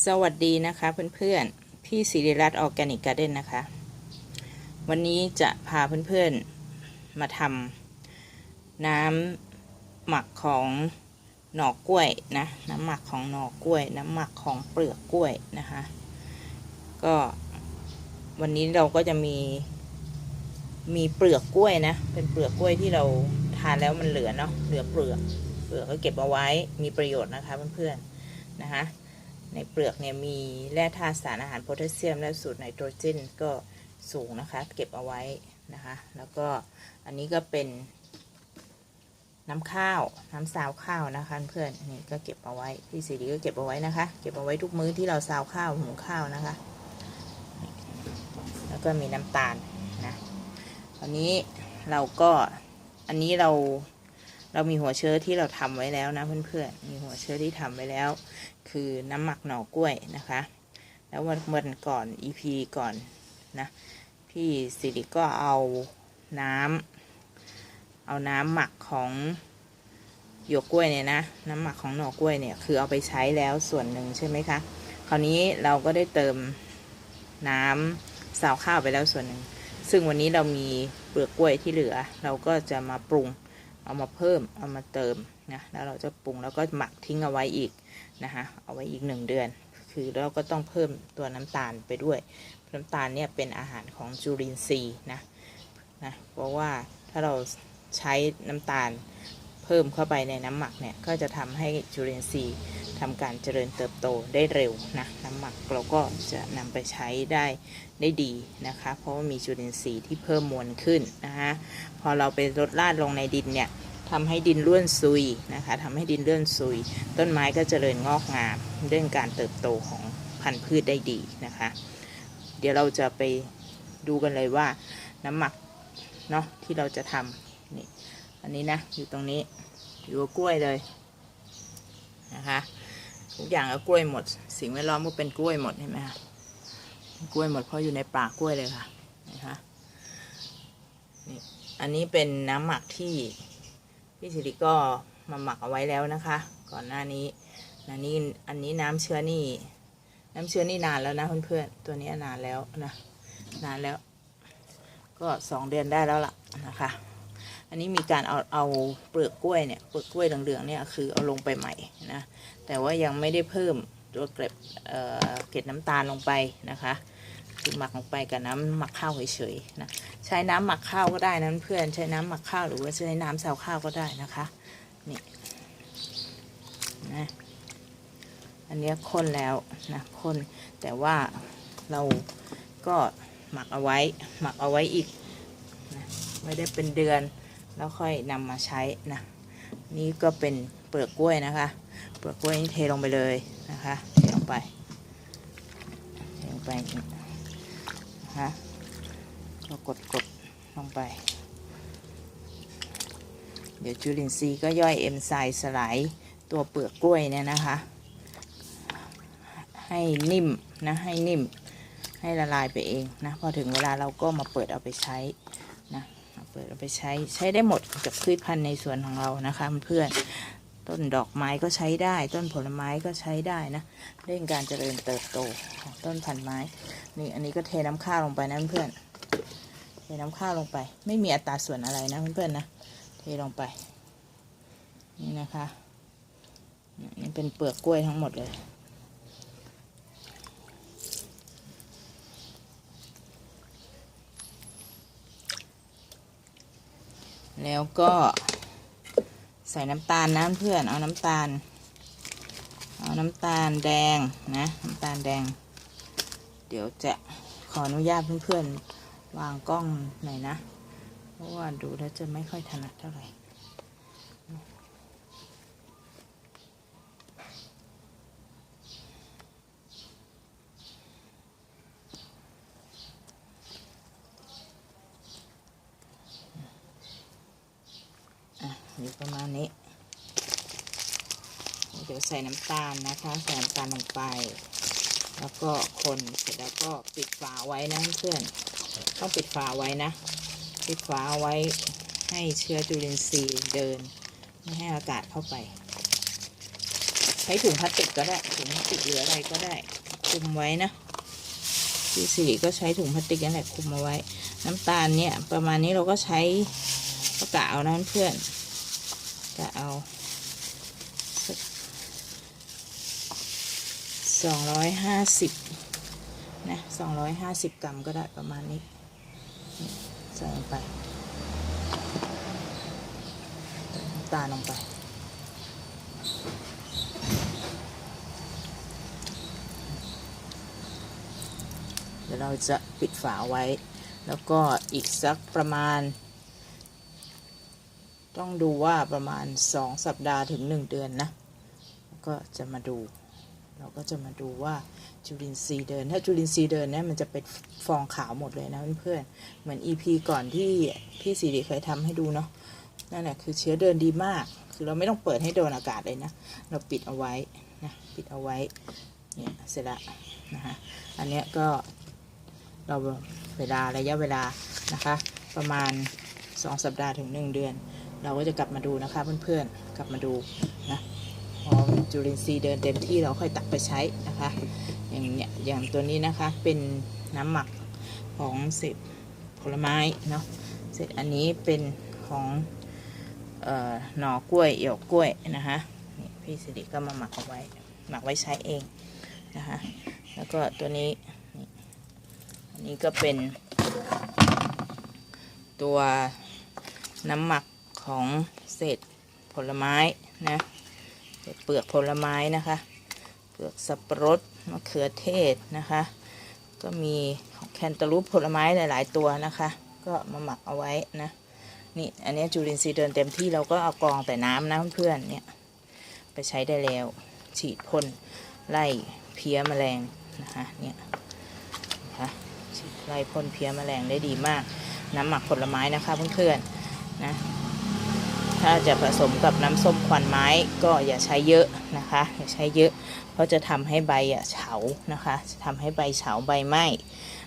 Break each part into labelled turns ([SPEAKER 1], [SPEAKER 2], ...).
[SPEAKER 1] สวัสดีนะคะเพื่อนๆ พี่ศิริรัตน์ออร์แกนิกการ์เด้นนะคะ วันนี้จะพาเพื่อนๆ มาทำน้ำหมักของหน่อกล้วยนะ น้ำหมักของหน่อกล้วย น้ำหมักของเปลือกกล้วยนะคะ ก็วันนี้เราก็จะมีมีเปลือกกล้วยนะ เป็นเปลือกกล้วยที่เราทานแล้วมันเหลือเนาะ เหลือเปลือก เปลือกก็เก็บเอาไว้ มีประโยชน์นะคะเพื่อนๆ นะคะ ในเปลือกเนี่ยมีแร่ธาตุสารอาหารโพแทสเซียมและสูตรไนโตรเจนก็สูงนะคะ เก็บเอาไว้นะคะ แล้วก็อันนี้ก็เป็นน้ำข้าว น้ำซาวข้าวนะคะเพื่อนนี่ก็เก็บเอาไว้พี่สีดีก็เก็บเอาไว้นะคะ เก็บเอาไว้ทุกมื้อที่เราซาวข้าวหุงข้าวนะคะ แล้วก็มีน้ำตาลนะอันนี้เราก็อันนี้เรา เรามีหัวเชื้อที่เราทำไว้แล้วนะเพื่อนๆ มีหัวเชื้อที่ทำไว้แล้ว คือน้ำหมักหน่อกล้วยนะคะ แล้ววันเมื่อก่อน EP ก่อนนะ พี่สิริก็เอาน้ำเอาน้ำหมักของหยวกกล้วยเนี่ยนะ น้ำหมักของหน่อกล้วยเนี่ยคือเอาไปใช้แล้วส่วนหนึ่งใช่ไหมคะ คราวนี้เราก็ได้เติมน้ำสาวข้าวไปแล้วส่วนหนึ่ง ซึ่งวันนี้เรามีเปลือกกล้วยที่เหลือ เราก็จะมาปรุง เอามาเพิ่มเอามาเติมนะแล้วเราจะปรุงแล้วก็หมักทิ้งเอาไว้อีกนะคะเอาไว้อีกหนึ่งเดือน คือเราก็ต้องเพิ่มตัวน้ำตาลไปด้วยน้ำตาลเนี่ยเป็นอาหารของจุลินทรีย์นะนะเพราะว่าถ้าเราใช้น้ำตาลเพิ่มเข้าไปในน้ำหมักเนี่ยก็จะทำให้จุลินทรีย์ ทำการเจริญเติบโตได้เร็วนะน้ำหมักเราก็จะนำไปใช้ได้ได้ดีนะคะ เพราะว่ามีจุลินทรีย์ที่เพิ่มมวลขึ้นนะคะพอเราไปลดราดลงในดินเนี่ยทำให้ดินร่วนซุยนะคะทำให้ดินเลื่อนซุย ต้นไม้ก็เจริญงอกงามเรื่องการเติบโตของพันธุ์พืชได้ดีนะคะ เดี๋ยวเราจะไปดูกันเลยว่าน้ำหมักเนาะที่เราจะทำนี่อันนี้นะอยู่ตรงนี้อยู่กล้วยเลยนะคะ ทุกอย่างก็กล้วยหมด สิ่งแวดล้อมก็เป็นกล้วยหมดเห็นไหมคะกล้วยหมดเพราะอยู่ในป่ากล้วยเลยค่ะนะคะนี่อันนี้เป็นน้ำหมักที่พี่สิริก็มาหมักเอาไว้แล้วนะคะ ก่อนหน้านี้นะนี่อันนี้น้ำเชื้อนี่ น้ำเชื้อนี่นานแล้วนะเพื่อนๆตัวนี้นานแล้วนะนานแล้ว ก็สองเดือนได้แล้วล่ะนะคะ อันนี้มีการเอาเอาเปลือกกล้วยเนี่ยเปลือกกล้วยเหลืองๆเนี่ยคือเอาลงไปใหม่นะ แต่ว่ายังไม่ได้เพิ่มตัวเกล็ดเเกล็ดน้ำตาลลงไปนะคะคือหมักลงไปกับน้ำหมักข้าวเฉยๆนะใช้น้ำหมักข้าวก็ได้นะเพื่อนใช้น้ำหมักข้าวหรือว่าใช้น้ำซาวข้าวก็ได้นะคะนี่นะอันนี้ข้นแล้วนะข้นแต่ว่าเราก็หมักเอาไว้หมักเอาไว้อีกนะไม่ได้เป็นเดือนแล้วค่อยนำมาใช้นะนี่ก็เป็น เปลือกกล้วยนะคะ เปลือกกล้วยนี่เทลงไปเลยนะคะเทลงไปเทลงไปนะคะก็กดกดลงไป เดี๋ยวจุลินทรีย์ก็ย่อยเอนไซม์สลายตัวเปลือกกล้วยเนี่ยนะคะ ให้นิ่มนะให้นิ่มให้ละลายไปเองนะพอถึงเวลาเราก็มาเปิดเอาไปใช้นะเปิดเอาไปใช้ใช้ได้หมดกับพืชพันธุ์ในสวนของเรานะคะเพื่อน ต้นดอกไม้ก็ใช้ได้ ต้นผลไม้ก็ใช้ได้นะเร่งการเจริญเติบโตของต้นพันไม้นี่อันนี้ก็เทน้ำข้าวลงไปนะเพื่อนเทน้ำข้าวลงไป ไม่มีอัตราส่วนอะไรนะเพื่อนๆนะเทลงไปนี่นะคะนี่เป็นเปลือกกล้วยทั้งหมดเลยแล้วก็ ใส่น้ำตาลนะเพื่อนเอาน้ำตาล เอาน้ำตาลแดงนะน้ำตาลแดง เดี๋ยวจะขออนุญาตเพื่อนๆวางกล้องหน่อยนะ เพราะว่าดูแล้วจะไม่ค่อยถนัดเท่าไหร่ อยู่ประมาณนี้เดี๋ยวใส่น้ำตาลนะคะใส่น้ำตาลลงไป แล้วก็คนเสร็จแล้วก็ปิดฝาไว้นะเพื่อนต้องปิดฝาไว้นะ ปิดฝาไว้ให้เชื้อจุลินทรีย์เดิน ไม่ให้อากาศเข้าไป ใช้ถุงพลาสติกก็ได้ถุงพลาสติกหรืออะไรก็ได้คลุมไว้นะพี่สิริก็ใช้ถุงพลาสติกนั่นแหละคลุมเอาไว้ น้ำตาลเนี่ยประมาณนี้เราก็ใช้ก็กะเอานะเพื่อน กะเอาสองร้อยห้าสิบนะสองร้อยห้าสิบกรัมก็ได้ประมาณนี้ใส่ลงไปตาลลงไปเดี๋ยวเราจะปิดฝาไว้ แล้วก็อีกสักประมาณ ต้องดูว่าประมาณสองสัปดาห์ถึงหนึ่งเดือนนะ ก็จะมาดู เราก็จะมาดูว่าจุลินทรีย์เดิน ถ้าจุลินทรีย์เดินเนี่ยมันจะเป็นฟองขาวหมดเลยนะเพื่อนๆ เหมือน EP ก่อนที่พี่สิริเคยทำให้ดูเนาะ นั่นแหละคือเชื้อเดินดีมาก คือเราไม่ต้องเปิดให้โดนอากาศเลยนะ เราปิดเอาไว้นะปิดเอาไว้ เนี่ยเสร็จละนะคะอันเนี้ยก็เราเวลาระยะเวลานะคะ ประมาณ 2 สัปดาห์ถึง 1 เดือน เราก็จะกลับมาดูนะคะเพื่อนๆกลับมาดูนะพอจุลินทรีย์เดินเต็มที่เราค่อยตักไปใช้นะคะ อย่างเนี้ยอย่างตัวนี้นะคะเป็นน้ำหมักของเศษผลไม้เนาะเสร็จอันนี้เป็นของออหน่อกล้วยเอี่ยวกล้วยนะคะนี่พี่สิริก็มาหมักเอาไว้หมักไว้ใช้เองนะคะแล้วก็ตัวนี้อันนี้ก็เป็นตัวน้ำหมัก ของเศษผลไม้นะเศษเปลือกผลไม้นะคะ เปลือกสับปะรดมะเขือเทศนะคะ ก็มีของแคนตาลูปผลไม้หลาย ๆ ตัวนะคะ ก็มาหมักเอาไว้นะนี่อันนี้จุลินทรีย์เดินเต็มที่เราก็เอากองแต่น้ำนะเพื่อนๆเนี่ยไปใช้ได้แล้ว ฉีดพ่นไล่เพี้ยแมลงนะคะเนี่ยนะคะไล่พ่นเพี้ยแมลงได้ดีมาก น้ำหมักผลไม้นะคะเพื่อนๆนะ ถ้าจะผสมกับน้ำส้มควันไม้ก็อย่าใช้เยอะนะคะ อย่าใช้เยอะ เพราะจะทำให้ใบอะเฉานะคะจะทำให้ใบเฉาใบไหม้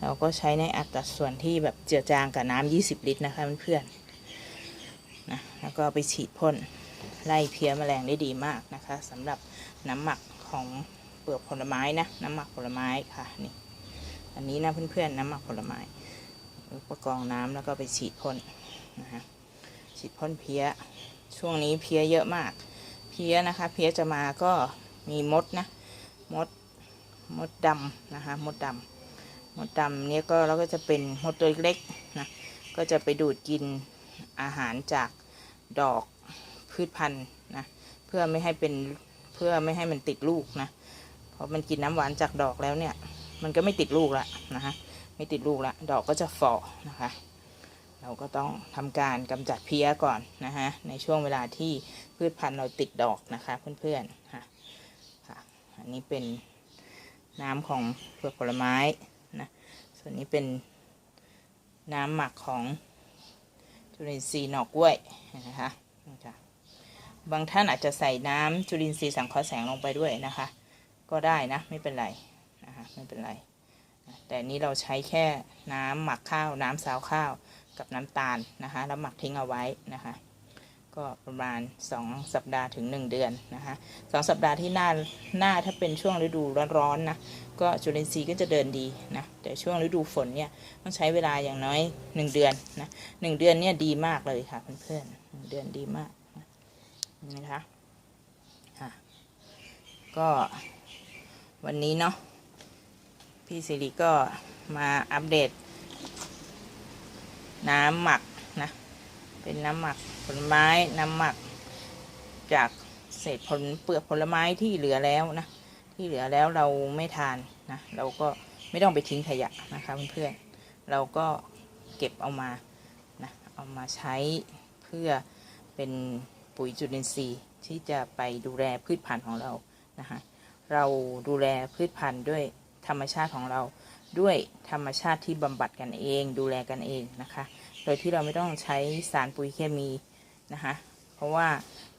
[SPEAKER 1] เราก็ใช้ในอัตราส่วนที่แบบเจือจางกับน้ำ20 ลิตรนะคะเพื่อนๆนะแล้วก็ไปฉีดพ่นไล่เพี้ยแมลงได้ดีมากนะคะสำหรับน้ำหมักของเปลือกผลไม้นะน้ำหมักผลไม้ค่ะนี่อันนี้นะเพื่อนๆน้ำหมักผลไม้ประกองน้ำแล้วก็ไปฉีดพ่นนะฮะ ฉีดพ่นเพี้ย ช่วงนี้เพี้ยเยอะมาก เพี้ยนะคะ เพี้ยจะมาก็มีมดนะมดมดดำนะคะมดดำมดดำเนี่ยก็แล้วก็จะเป็นมดตัวเล็กนะก็จะไปดูดกินอาหารจากดอกพืชพันธุ์นะเพื่อไม่ให้เป็นเพื่อไม่ให้มันติดลูกนะเพราะมันกินน้ำหวานจากดอกแล้วเนี่ย มันก็ไม่ติดลูกละนะคะไม่ติดลูกละดอกก็จะฝ่อนะคะ เราก็ต้องทำการกำจัดเพี้ยก่อนนะคะในช่วงเวลาที่พืชพันธุ์เราติดดอกนะคะเพื่อนๆค่ะค่ะอันนี้เป็นน้ำของเปลือกผลไม้นะส่วนนี้เป็นน้ำหมักของจุลินทรีย์หนอกกล้วยนะคะนะคะบางท่านอาจจะใส่น้ำจุลินทรีย์สังเคราะห์แสงลงไปด้วยนะคะ ก็ได้นะไม่เป็นไรนะคะไม่เป็นไรแต่นี้เราใช้แค่น้ำหมักข้าว น้ำซาวข้าว กับน้ำตาลนะคะแล้วหมักทิ้งเอาไว้นะคะ ก็ประมาณ 2 สัปดาห์ถึง 1 เดือนนะคะสองสัปดาห์ที่หน้าหน้าถ้าเป็นช่วงฤดูร้อนๆนะก็จุลินทรีย์ก็จะเดินดีนะแต่ช่วงฤดูฝนเนี่ยต้องใช้เวลาอย่างน้อย 1 เดือนนะหนึ่งเดือนเนี่ยดีมากเลยค่ะเพื่อนๆหนึ่งเดือนดีมากนะนี่นะคะค่ะก็วันนี้เนาะพี่สิริก็มาอัปเดต น้ำหมักนะ เป็นน้ำหมักผลไม้น้ำหมัก จากเศษผลเปลือกผลไม้ที่เหลือแล้วนะ ที่เหลือแล้วเราไม่ทานนะ เราก็ไม่ต้องไปทิ้งขยะนะคะเพื่อนๆเราก็เก็บเอามานะเอามาใช้เพื่อเป็นปุ๋ยจุลินทรีย์ที่จะไปดูแลพืชพันธุ์ของเรานะคะเราดูแลพืชพันธุ์ด้วยธรรมชาติของเรา ด้วยธรรมชาติที่บำบัดกันเอง ดูแลกันเองนะคะ โดยที่เราไม่ต้องใช้สารปุ๋ยเคมีนะคะ เพราะว่า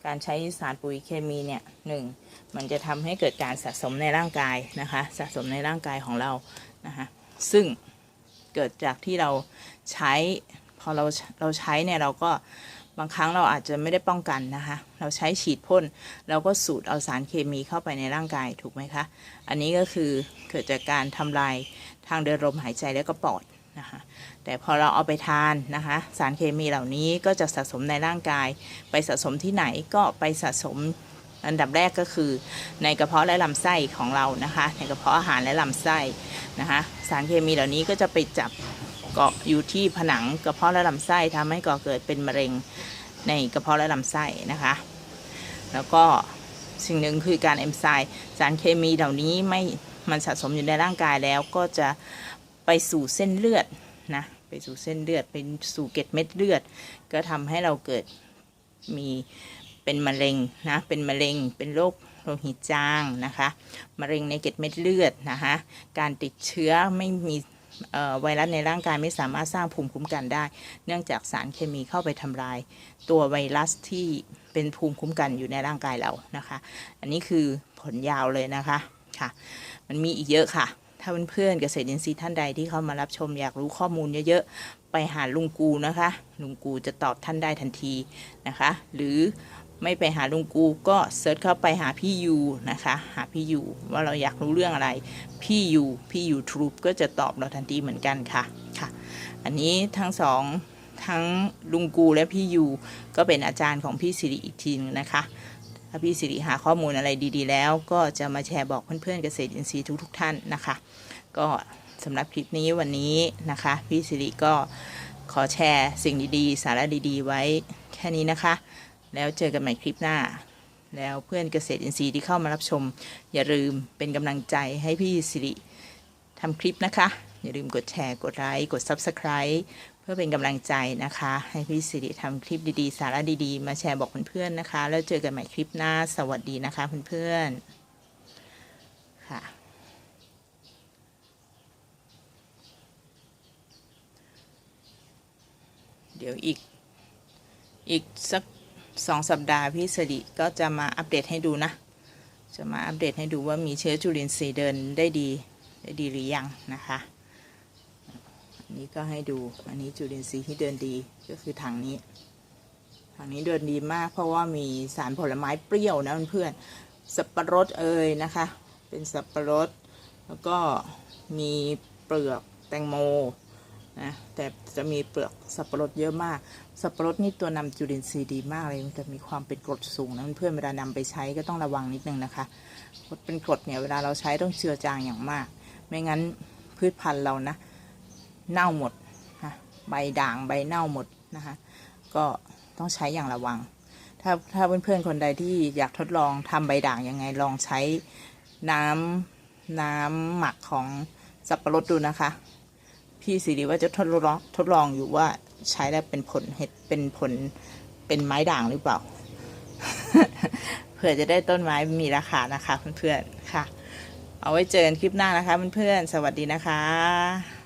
[SPEAKER 1] การใช้สารปุ๋ยเคมีเนี่ยหนึ่งมันจะทำให้เกิดการสะสมในร่างกายนะคะ สะสมในร่างกายของเรานะคะ ซึ่งเกิดจากที่เราใช้พอเราเราใช้เนี่ยเราก็ บางครั้งเราอาจจะไม่ได้ป้องกันนะคะ เราใช้ฉีดพ่นเราก็สูดเอาสารเคมีเข้าไปในร่างกายถูกไหมคะ อันนี้ก็คือเกิดจากการทำลายทางเดินลมหายใจและก็ปอดนะคะแต่พอเราเอาไปทานนะคะสารเคมีเหล่านี้ก็จะสะสมในร่างกาย ไปสะสมที่ไหนก็ไปสะสมอันดับแรกก็คือในกระเพาะและลำไส้ของเรานะคะ ในกระเพาะอาหารและลำไส้นะคะสารเคมีเหล่านี้ก็จะไปจับ เกาะอยู่ที่ผนังกระเพาะและลำไส้ทำให้ก่อเกิดเป็นมะเร็งในกระเพาะและลำไส้นะคะ แล้วก็สิ่งหนึ่งคือการเอนไซม์สารเคมีเหล่านี้ไม่มันสะสมอยู่ในร่างกายแล้วก็จะไปสู่เส้นเลือดนะไปสู่เส้นเลือดเป็นสู่เกล็ดเม็ดเลือด ก็ทำให้เราเกิดมีเป็นมะเร็งนะเป็นมะเร็งเป็นโรคโลหิตจางนะคะ มะเร็งในเกล็ดเม็ดเลือดนะคะการติดเชื้อไม่มี ไวรัสในร่างกายไม่สามารถสร้างภูมิคุ้มกันได้ เนื่องจากสารเคมีเข้าไปทำลาย ตัวไวรัสที่เป็นภูมิคุ้มกันอยู่ในร่างกายเรานะคะ อันนี้คือผลยาวเลยนะคะค่ะ มันมีอีกเยอะค่ะ ถ้าเพื่อนๆเกษตรอินทรีย์ท่านใดที่เข้ามารับชมอยากรู้ข้อมูลเยอะๆไปหาลุงกูนะคะ ลุงกูจะตอบท่านได้ทันทีนะคะ หรือ ไม่ไปหาลุงกูก็เซิร์ชเข้าไปหาพี่ยูนะคะ หาพี่ยูว่าเราอยากรู้เรื่องอะไร พี่ยูพี่ยูทรูปก็จะตอบเราทันทีเหมือนกันค่ะค่ะ อันนี้ทั้งสองทั้งลุงกูและพี่ยูก็เป็นอาจารย์ของพี่สิริอีกทีนึงนะคะถ้าพี่สิริหาข้อมูลอะไรดีๆ แล้ว ก็จะมาแชร์บอกเพื่อนๆเกษตรอินทรีย์ทุกๆท่านนะคะ ก็สำหรับคลิปนี้วันนี้นะคะ พี่สิริก็ขอแชร์สิ่งดีๆ สาระดีๆ ไว้แค่นี้นะคะ แล้วเจอกันใหม่คลิปหน้า แล้วเพื่อนเกษตรอินทรีย์ที่เข้ามารับชม อย่าลืมเป็นกำลังใจให้พี่สิริทำคลิปนะคะ อย่าลืมกดแชร์กดไลค์กด Subscribe เพื่อเป็นกำลังใจนะคะ ให้พี่สิริทำคลิปดีๆ สาระดีๆ มาแชร์บอกเพื่อนๆนะคะ แล้วเจอกันใหม่คลิปหน้า สวัสดีนะคะเพื่อนๆค่ะเดี๋ยวอีก อีกสัก สองสัปดาห์พี่สิริก็จะมาอัปเดตให้ดูนะ จะมาอัปเดตให้ดูว่ามีเชื้อจุลินทรีย์เดินได้ดีได้ดีหรือยังนะคะอันนี้ก็ให้ดูอันนี้จุลินทรีย์ที่เดินดีก็คือถังนี้ถังนี้เดินดีมากเพราะว่ามีสารผลไม้เปรี้ยวนะเพื่อนๆสับปะรดเอ่ยนะคะ เป็นสับปะรด แล้วก็มีเปลือกแตงโม นะแต่จะมีเปลือกสับปะรดเยอะมาก สับปะรดนี่ตัวนำจุลินทรีย์ดีมากเลยมันจะมีความเป็นกรดสูงนะเพื่อนเวลานำไปใช้ก็ต้องระวังนิดนึงนะคะกรดเป็นกรดเนี่ยเวลาเราใช้ต้องเจือจางอย่างมาก ไม่งั้นพืชพันธุ์เรานะ เน่าหมดนะใบด่างใบเน่าหมดนะคะ ก็ต้องใช้อย่างระวัง ถ้าถ้าเพื่อนๆคนใดที่อยากทดลองทำใบด่างยังไงลองใช้น้ำน้ำหมักของสับปะรดดูนะคะ พี่สิริว่าจะทดลองทดลองอยู่ว่าใช้แล้วเป็นผลเห็ดเป็นผลเป็นไม้ด่างหรือเปล่า เผื่อจะได้ต้นไม้มีราคานะคะเพื่อนๆค่ะ เอาไว้เจอกันคลิปหน้านะคะเพื่อนๆสวัสดีนะคะ